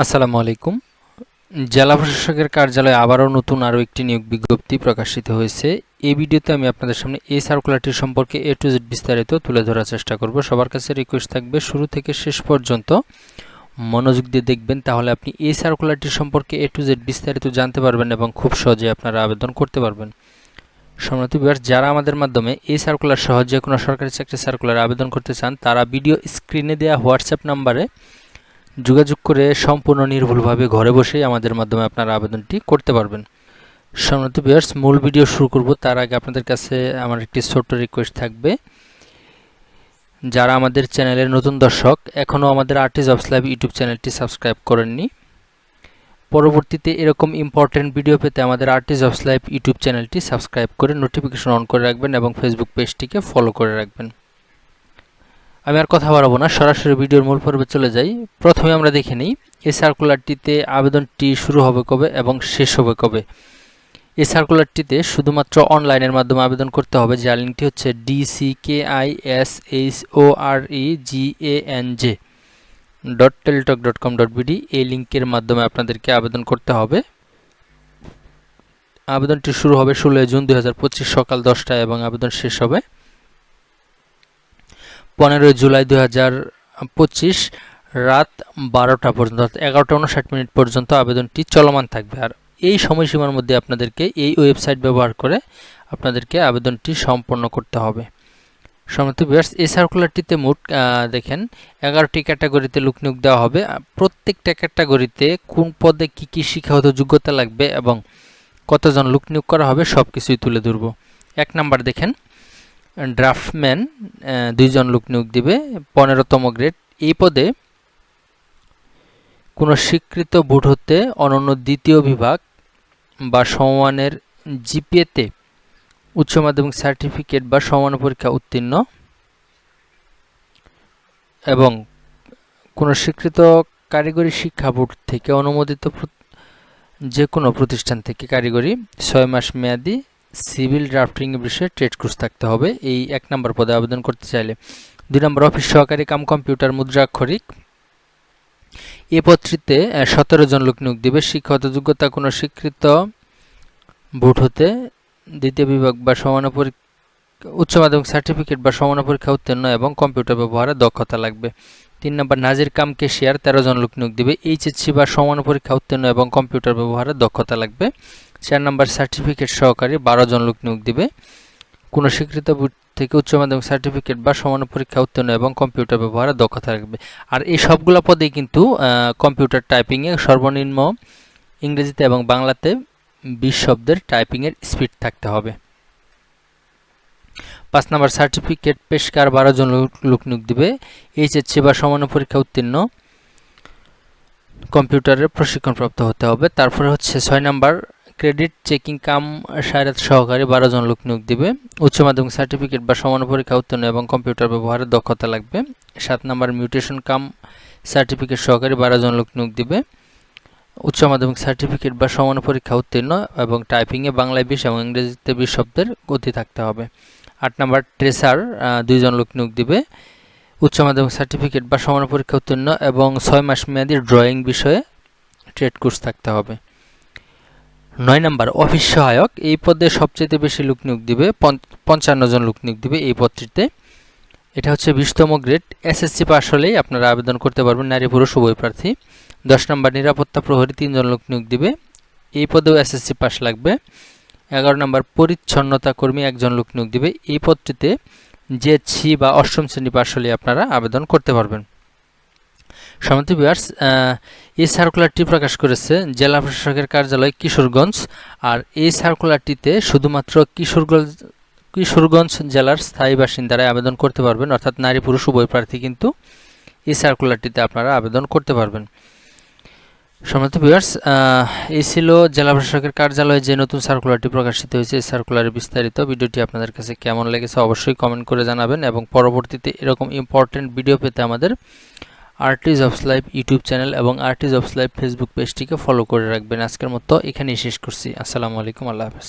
আসসালামু আলাইকুম। জেলা প্রশাসকের কার্যালয়ে আবারও নতুন আরও একটি নিয়োগ বিজ্ঞপ্তি প্রকাশিত হয়েছে। এই ভিডিওতে আমি আপনাদের সামনে এই সার্কুলারটি সম্পর্কে এ টু জেড বিস্তারিত তুলে ধরার চেষ্টা করব। সবার কাছে রিকোয়েস্ট থাকবে শুরু থেকে শেষ পর্যন্ত মনোযোগ দিয়ে দেখবেন, তাহলে আপনি এই সার্কুলারটি সম্পর্কে এ টু জেড বিস্তারিত জানতে পারবেন এবং খুব সহজে আপনারা আবেদন করতে পারবেন। সম্মানিত বিভার যারা আমাদের মাধ্যমে এই সার্কুলার সহ যে কোনো সরকারি চাকরি সার্কুলার আবেদন করতে চান, তারা ভিডিও স্ক্রিনে দেওয়া হোয়াটসঅ্যাপ নাম্বারে যোগাযোগ করে সম্পূর্ণ নির্ভুলভাবে ঘরে বসেই আমাদের মাধ্যমে আপনারা আবেদনটি করতে পারবেন। সম্মানিত বিয়ার্স মূল ভিডিও শুরু করব। তার আগে আপনাদের কাছে আমার একটি ছোট্ট রিকোয়েস্ট থাকবে। যারা আমাদের চ্যানেলের নতুন দর্শক, এখনও আমাদের আর্টিস অফ লাইভ ইউটিউব চ্যানেলটি সাবস্ক্রাইব করেননি। পরবর্তীতে এরকম ইম্পর্টেন্ট ভিডিও পেতে আমাদের আর্টিস অফ লাইভ ইউটিউব চ্যানেলটি সাবস্ক্রাইব করে নোটিফিকেশন অন করে রাখবেন এবং ফেসবুক পেজটিকে ফলো করে রাখবেন। আমি আর কথা বাড়াবো না, সরাসরি ভিডিওর মূল পর্বে চলে যাই। প্রথমে আমরা দেখে নিই এই সার্কুলারটিতে আবেদনটি শুরু হবে কবে এবং শেষ হবে কবে? এই সার্কুলারটিতে শুধুমাত্র অনলাইনের মাধ্যমে আবেদন করতে হবে, যার লিঙ্কটি হচ্ছে DC K I S H O R E G A N J dot Teletalk dot com dot BD এই লিঙ্কের মাধ্যমে আপনাদেরকে আবেদন করতে হবে। আবেদনটি শুরু হবে ষোলোই জুন দু হাজার পঁচিশ সকাল দশটায় এবং আবেদন শেষ হবে। পনেরোই জুলাই দু পঁচিশ রাত বারোটা পর্যন্ত এগারোটা উনষাট মিনিট পর্যন্ত আবেদনটি চলমান থাকবে। আর এই সময়সীমার মধ্যে আপনাদেরকে এই ওয়েবসাইট ব্যবহার করে আপনাদেরকে আবেদনটি সম্পন্ন করতে হবে। সমর্থ বিয়ার্স এই সার্কুলারটিতে মোট দেখেন, এগারোটি ক্যাটাগরিতে লোক নিয়োগ দেওয়া হবে। প্রত্যেকটা ক্যাটাগরিতে কোন পদে কি কি শিক্ষাগত যোগ্যতা লাগবে এবং কতজন লোক নিয়োগ করা হবে সব কিছুই তুলে ধরব। এক নাম্বার দেখেন ড্রাফটম্যান দুইজন লোক নিয়োগ দিবে, পনেরোতম গ্রেড। এই পদে কোনো স্বীকৃত বুট হতে অনন্য দ্বিতীয় বিভাগ বা সমমানের জিপিএতে উচ্চ মাধ্যমিক সার্টিফিকেট বা সমান পরীক্ষা উত্তীর্ণ এবং কোনো স্বীকৃত কারিগরি শিক্ষা বোর্ড থেকে অনুমোদিত যে কোনো প্রতিষ্ঠান থেকে কারিগরি ছয় মাস মেয়াদি সিভিল ড্রাফটিং বিষয়ে ট্রেড কোর্স থাকতে হবে। এই এক নম্বর পদে আবেদন করতে চাইলে দুই নম্বর অফিস সহকারী কাম কম্পিউটার মুদ্রাক্ষরিক। এ পত্রিতে সতেরো জন লোক নিয়োগ দেবে। শিক্ষাগত যোগ্যতা কোনো স্বীকৃত বোর্ড হতে দ্বিতীয় বিভাগ বা সমান উচ্চ মাধ্যমিক সার্টিফিকেট বা সমান পরীক্ষা উত্তীর্ণ এবং কম্পিউটার ব্যবহারে দক্ষতা লাগবে। তিন নম্বর, নাজির কাম কেশিয়ার তেরো জন লোক নিয়োগ দেবে। এইচএসসি বা সমান পরীক্ষা উত্তীর্ণ এবং কম্পিউটার ব্যবহারে দক্ষতা লাগবে। চার নম্বর সার্টিফিকেট সহকারী বারো জন লোক নিয়োগ দেবে। কোনো স্বীকৃত থেকে উচ্চ মাধ্যমিক সার্টিফিকেট বা সমান পরীক্ষা উত্তীর্ণ এবং কম্পিউটার ব্যবহারে দক্ষতা রাখবে। আর এই সবগুলো পদেই কিন্তু কম্পিউটার টাইপিংয়ে সর্বনিম্ন ইংরেজিতে এবং বাংলাতে বিশ শব্দের টাইপিংয়ের স্পিড থাকতে হবে। পাঁচ নম্বর সার্টিফিকেট পেশকার বারো জন লোক নিয়োগ দেবে। এইচএসসি বা সমান পরীক্ষা উত্তীর্ণ কম্পিউটারের প্রশিক্ষণপ্রাপ্ত হতে হবে। তারপরে হচ্ছে ছয় নাম্বার ক্রেডিট চেকিং কাম সায়রাত সহকারে বারো জন লোক নিয়োগ দিবে। উচ্চ মাধ্যমিক সার্টিফিকেট বা সমান পরীক্ষা উত্তীর্ণ এবং কম্পিউটার ব্যবহারের দক্ষতা লাগবে। সাত নাম্বার মিউটেশন কাম সার্টিফিকেট সহকারে বারো জন লোক নিয়োগ দিবে। উচ্চ মাধ্যমিক সার্টিফিকেট বা সমান পরীক্ষা উত্তীর্ণ এবং টাইপিংয়ে বাংলায় বিশ এবং ইংরেজিতে বিশ শব্দের গতি থাকতে হবে। আট নাম্বার ট্রেসার দুইজন লোক নিয়োগ দিবে। উচ্চ মাধ্যমিক সার্টিফিকেট বা সমান পরীক্ষা উত্তীর্ণ এবং ছয় মাস মেয়াদী ড্রয়িং বিষয়ে ট্রেড কোর্স থাকতে হবে। নয় নাম্বার, অফিস সহায়ক। এই পদে সবচেয়ে বেশি লোক নিয়োগ দিবে পঞ্চান্ন জন লোক নিয়োগ দিবে এই পদটিতে। এটা হচ্ছে বিশতম গ্রেড। এসএসসি পাস হলেই আপনারা আবেদন করতে পারবেন নারী, পুরুষ, উভয় প্রার্থী। দশ নম্বর, নিরাপত্তা প্রহরী তিনজন লোক নিয়োগ দিবে। এই পদেও এসএসসি পাস লাগবে। এগারো নম্বর, পরিচ্ছন্নতা কর্মী একজন লোক নিয়োগ দিবে। এই পদটিতে ছি বা অষ্টম শ্রেণি পাশ হলে আপনারা আবেদন করতে পারবেন। সমিতি বিয়ার্স এই সার্কুলারটি প্রকাশ করেছে জেলা প্রশাসকের কার্যালয় কিশোরগঞ্জ। আর এই সার্কুলারটিতে শুধুমাত্র কিশোরগঞ্জ কিশোরগঞ্জ জেলার স্থায়ী বাসিন্দারাই আবেদন করতে পারবেন, অর্থাৎ নারী পুরুষ, উভয় প্রার্থী কিন্তু এই সার্কুলারটিতে আপনারা আবেদন করতে পারবেন। সম্মানিত ভিউয়ার্স এই ছিল জেলা প্রশাসকের কার্যালয়ে যে নতুন সার্কুলারটি প্রকাশিত হয়েছে, এই সার্কুলারের বিস্তারিত ভিডিওটি আপনাদের কাছে কেমন লেগেছে অবশ্যই কমেন্ট করে জানাবেন এবং পরবর্তীতে এরকম ইম্পর্টেন্ট ভিডিও পেতে আমাদের arts of life YouTube channel এবং আর্টিজ অফ লাইফ ফেসবুক পেজটিকে ফলো করে রাখবেন। আজকের মতো এখানেই শেষ করছি। আসসালামু আলাইকুম, আল্লাহ হাফেজ।